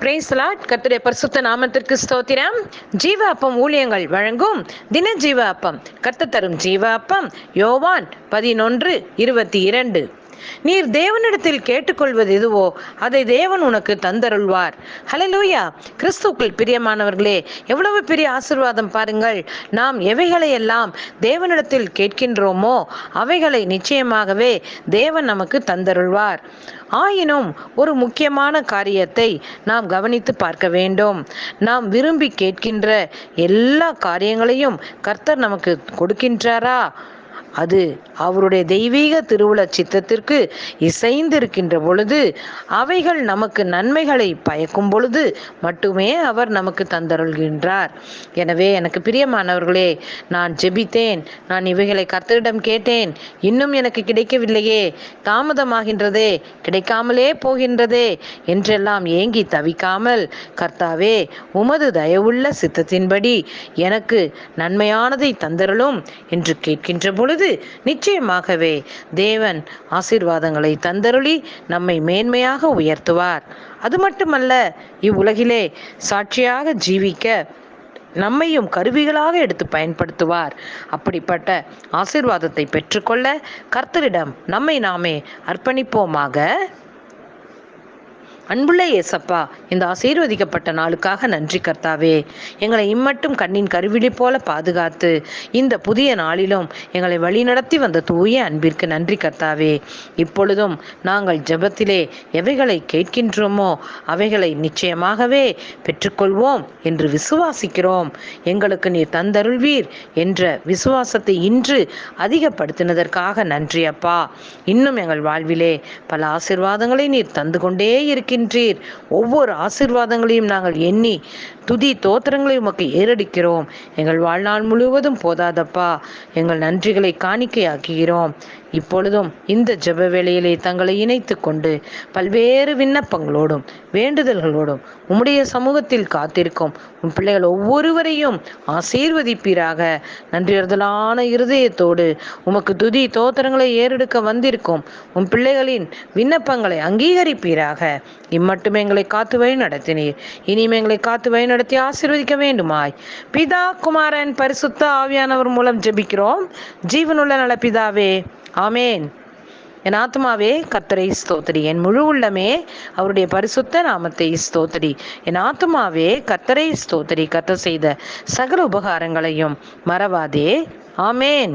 பிரேஸ்லாட் கத்துடைய பரிசுத்த நாமத்திற்கு ஸ்தோத்திரம். ஜீவ அப்பம் ஊழியங்கள் வழங்கும் தின ஜீவ அப்பம் கத்து தரும் ஜீவ அப்பம் யோவான் பதினொன்று இருபத்தி இரண்டு. நீர் தேவனிடத்தில் கேட்டுக்கொள்வது எதுவோ அதை தேவன் உனக்கு தந்தருள்வார். ஹலலூயா கிறிஸ்துக்கள் பிரியமானவர்களே எவ்வளவு பெரிய ஆசிர்வாதம் பாருங்கள். நாம் எவைகளை எல்லாம் தேவனிடத்தில் கேட்கின்றோமோ அவைகளை நிச்சயமாகவே தேவன் நமக்கு தந்தருள்வார். ஆயினும் ஒரு முக்கியமான காரியத்தை நாம் கவனித்து பார்க்க வேண்டும். நாம் விரும்பி கேட்கின்ற எல்லா காரியங்களையும் கர்த்தர் நமக்கு கொடுக்கின்றாரா? அது அவருடைய தெய்வீக திருவுள சித்தத்திற்கு இசைந்திருக்கின்ற பொழுது அவைகள் நமக்கு நன்மைகளை பயக்கும் பொழுது மட்டுமே அவர் நமக்கு தந்தருள்கின்றார். எனவே எனக்கு பிரியமானவர்களே நான் ஜெபித்தேன் நான் இவைகளை கர்த்தரிடம் கேட்டேன் இன்னும் எனக்கு கிடைக்கவில்லையே தாமதமாகின்றதே கிடைக்காமலே போகின்றதே என்றெல்லாம் ஏங்கி தவிக்காமல் கர்த்தாவே உமது தயவுள்ள சித்தத்தின்படி எனக்கு நன்மையானதை தந்தருளும் என்று கேட்கின்ற பொழுது பொழுது நிச்சயமாகவே தேவன் ஆசீர்வாதங்களை தந்தருளி நம்மை மேன்மையாக உயர்த்துவார். அது மட்டுமல்ல இவ்வுலகிலே சாட்சியாக ஜீவிக்க நம்மையும் கருவிகளாக எடுத்து பயன்படுத்துவார். அப்படிப்பட்ட ஆசிர்வாதத்தை பெற்றுக்கொள்ள கர்த்தரிடம் நம்மை நாமே அர்ப்பணிப்போமாக. அன்புள்ள ஏசப்பா இந்த ஆசீர்வதிக்கப்பட்ட நாளுக்காக நன்றி கர்த்தாவே. எங்களை இம்மட்டும் கண்ணின் கருவிழி போல பாதுகாத்து இந்த புதிய நாளிலும் எங்களை வழிநடத்தி வந்த தூய அன்பிற்கு நன்றி கர்த்தாவே. இப்பொழுதும் நாங்கள் ஜெபத்திலே எவைகளை கேட்கின்றோமோ அவைகளை நிச்சயமாகவே பெற்றுக்கொள்வோம் என்று விசுவாசிக்கிறோம். எங்களுக்கு நீர் தந்தருள்வீர் என்ற விசுவாசத்தை இன்று அதிகப்படுத்தினதற்காக நன்றி அப்பா. இன்னும் எங்கள் வாழ்விலே பல ஆசிர்வாதங்களை நீர் தந்து கொண்டே இருக்கின்ற இருக்கின்றீர் ஒவ்வொரு ஆசிர்வாதங்களையும் நாங்கள் எண்ணி துதி தோத்திரங்களை உமக்கு ஏறடிக்கிறோம். எங்கள் வாழ்நாள் முழுவதும் போதாதப்பா. எங்கள் நன்றிகளை காணிக்கையாக்குகிறோம். இப்பொழுதும் இந்த ஜெப வேளையிலே தங்களை இணைத்து கொண்டு பல்வேறு விண்ணப்பங்களோடும் வேண்டுதல்களோடும் உம்முடைய சமூகத்தில் காத்திருக்கும். உன் பிள்ளைகள் ஒவ்வொருவரையும் ஆசீர்வதிப்பீராக. நன்றியறுதலான இருதயத்தோடு உமக்கு துதி தோத்திரங்களை ஏறெடுக்க வந்திருக்கும். உன் பிள்ளைகளின் விண்ணப்பங்களை அங்கீகரிப்பீராக. இம்மட்டும் எங்களை காத்து வழி நடத்தினீர் இனியும் எங்களை காத்து வழி நடத்தி ஆசீர்வதிக்க வேண்டுமாய் பிதா குமாரன் பரிசுத்த ஆவியானவர் மூலம் ஜெபிக்கிறோம். ஜீவனுள்ள நல பிதாவே ஆமேன். என் ஆத்மாவே கத்தரை ஸ்தோத்திரி. என் முழு உள்ளமே அவருடைய பரிசுத்த நாமத்தை ஸ்தோத்திரி. என் ஆத்மாவே கத்தரை ஸ்தோத்திரி. கத்த செய்த சகல உபகாரங்களையும் மறவாதே. ஆமேன்.